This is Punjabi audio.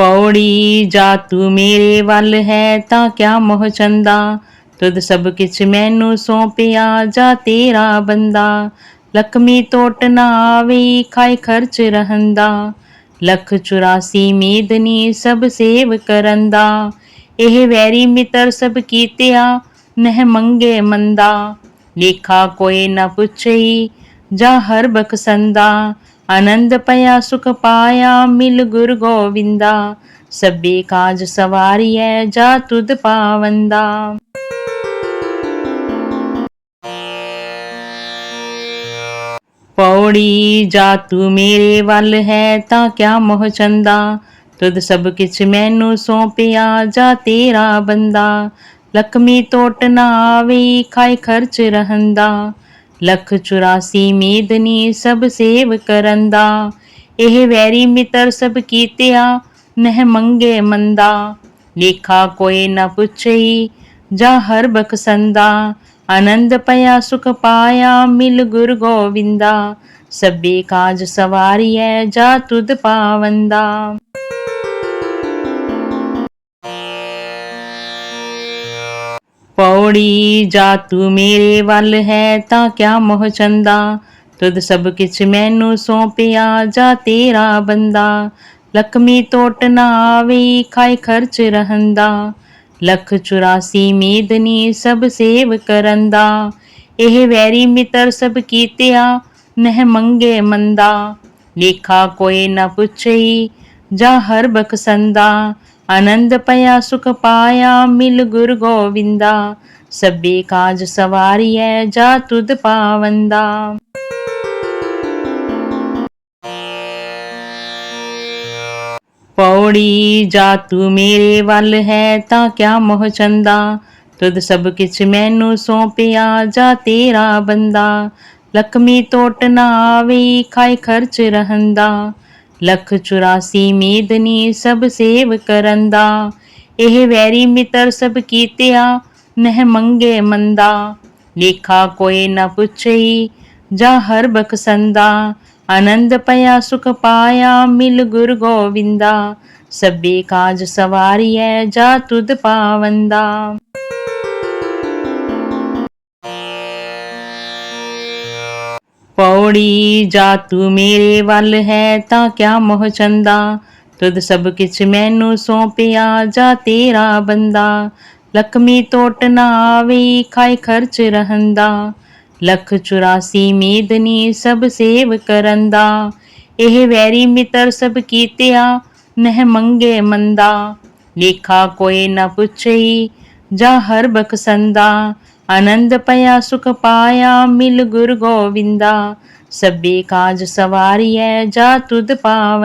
ਪੌੜੀ, ਜਾ ਤੂੰ ਮੇਰੇ ਵੱਲ ਹੈ ਤਾਂ ਕਿਆ ਮੋਹ ਚੰਦਾ? ਤੁਧ ਸਭ ਕਿਛ ਮੈਨੂੰ ਸੌਂਪਿਆ, ਜਾ ਤੇਰਾ ਬੰਦਾ। ਲਖਮੀ ਟੋਟ ਨਾ ਆਵੇ, ਖਾਏ ਖਰਚ ਰਹੰਦਾ। ਲਖ 84 ਮੀਦਨੀ ਸਭ ਸੇਵ ਕਰੰਦਾ। ਇਹ ਵੈਰੀ ਮਿੱਤਰ ਸਭ ਕੀਤਿਆ, ਨਹਿ ਮੰਗੇ ਮੰਦਾ। ਲੇਖਾ ਕੋਈ ਨਾ ਪੁੱਛਈ, ਜਾ ਹਰ ਬਖਸੰਦਾ। ਆਨੰਦ ਪਇਆ ਸੁਖ ਪਾਇਆ, ਮਿਲ ਗੁਰ ਗੋਵਿੰਦਾ। ਸਭੇ ਕਾਜ ਸਵਾਰੀਐ, ਜਾ ਤੁਧ ਪਾਵੰਦਾ। ਪੌੜੀ, ਜਾ ਤੂੰ ਮੇਰੇ ਵੱਲ ਹੈ, ਤਾਂ ਕਿਆ ਮੋਹ ਚੰਦਾ। ਤੁਧ ਸਭ ਕਿਛ ਮੈਨੂੰ ਸੌਂਪਿਆ, ਜਾ ਤੇਰਾ ਬੰਦਾ। ਲਖਮੀ ਟੋਟ ਨਾ ਆਵੇ, ਖਾਏ ਖਰਚ ਰਹੰਦਾ। ਲਖ 84 ਮੀਦਨੀ ਸਭ ਸੇਵ ਕਰੰਦਾ। ਇਹ ਵੈਰੀ ਮਿੱਤਰ ਸਭ ਕੀਤਿਆ, ਨਹਿ ਮੰਗੇ ਮੰਦਾ। ਲੇਖਾ ਕੋਈ ਨ ਪੁੱਛਈ, ਜਾ ਹਰ ਬਖਸੰਦਾ। ਆਨੰਦ ਪਿਆ, ਸੁਖ ਪਾਇਆ, ਮਿਲ ਗੁਰ ਗੋਵਿੰਦਾ। ਸਭੇ ਕਾਜ ਸਵਾਰੀਐ, ਜਾ ਤੁਧ ਪਾਵੰਦਾ। ਪੌੜੀ ਜਾ ਤੂੰ ਮੇਰੇ ਵੱਲ ਹੈ ਤਾਂ ਕਿਆ ਮੋਹ ਚੰਦਾ? ਤੁਧ ਸਭ ਕਿਛ ਮੈਨੂੰ ਸੌਂਪਿਆ, ਜਾ ਤੇਰਾ ਬੰਦਾ। ਲਖਮੀ ਟੋਟ ਨਾ ਆਵੇ, ਖਾਏ ਖਰਚ ਰਹੰਦਾ। ਲਖ 84 ਮੀਦਨੀ ਸਭ ਸੇਵ ਕਰੰਦਾ। ਇਹ ਵੈਰੀ ਮਿੱਤਰ ਸਭ ਕੀਤਿਆ, ਨਹਿ ਮੰਗੇ ਮੰਦਾ। ਲੇਖਾ ਕੋਈ ਨਾ ਪੁੱਛਈ, ਜਾ ਹਰ ਬਖਸੰਦਾ। ਆਨੰਦ ਪਇਆ ਸੁਖ ਪਾਇਆ, ਮਿਲ ਗੁਰ ਗੋਵਿੰਦਾ। ਸਭੇ ਕਾਜ ਸਵਾਰੀਐ, ਜਾ ਤੁਧ ਪਾਵੰਦਾ। ਪੌੜੀ, ਜਾ ਤੂੰ ਮੇਰੇ ਵੱਲ ਹੈ, ਤਾਂ ਕਿਆ ਮੋਹ ਚੰਦਾ। ਤੁਧ ਸਭ ਕਿਛ ਮੈਨੂੰ ਸੌਂਪਿਆ, ਜਾ ਤੇਰਾ ਬੰਦਾ। ਲਖਮੀ ਟੋਟ ਨਾ ਆਵੇ, ਖਾਏ ਖਰਚ ਰਹੰਦਾ। ਲਖ 84 ਮੀਦਨੀ ਸਭ ਸੇਵ ਕਰੰਦਾ। ਇਹ ਵੈਰੀ ਮਿੱਤਰ ਸਭ ਕੀਤਿਆ, ਨਹਿ ਮੰਗੇ ਮੰਦਾ। ਲੇਖਾ ਕੋਈ ਨ ਪੁੱਛਈ, ਜਾ ਹਰ ਬਖਸੰਦਾ। ਆਨੰਦ ਪਿਆ, ਸੁਖ ਪਾਇਆ, ਮਿਲ ਗੁਰ ਗੋਵਿੰਦਾ। ਸਭੇ ਕਾਜ ਸਵਾਰੀਐ, ਜਾ ਤੁਧ ਪਾਵੰਦਾ। ਪੌੜੀ, ਜਾ ਤੂੰ ਮੇਰੇ ਵੱਲ ਹੈ ਤਾਂ ਕਿਆ ਮੋਹ ਚੰਦਾ? ਤੁਧ ਸਭ ਕਿਛ ਮੈਨੂੰ ਸੌਂਪਿਆ, ਜਾ ਤੇਰਾ ਬੰਦਾ। ਲਖਮੀ ਟੋਟ ਨਾ ਆਵੇ, ਖਾਏ ਖਰਚ ਰਹੰਦਾ। ਲਖ 84 ਮੀਦਨੀ ਸਭ ਸੇਵ ਕਰੰਦਾ। ਇਹ ਵੈਰੀ ਮਿੱਤਰ ਸਭ ਕੀਤਿਆ, ਨਹਿ ਮੰਗੇ ਮੰਦਾ। ਲੇਖਾ ਕੋਈ ਨਾ ਪੁੱਛਈ, ਜਾ ਹਰ ਬਖਸੰਦਾ। अनन्दपया सुखपाया सुख पाया मिल गुरु गोवि से काज सवाय जा ताव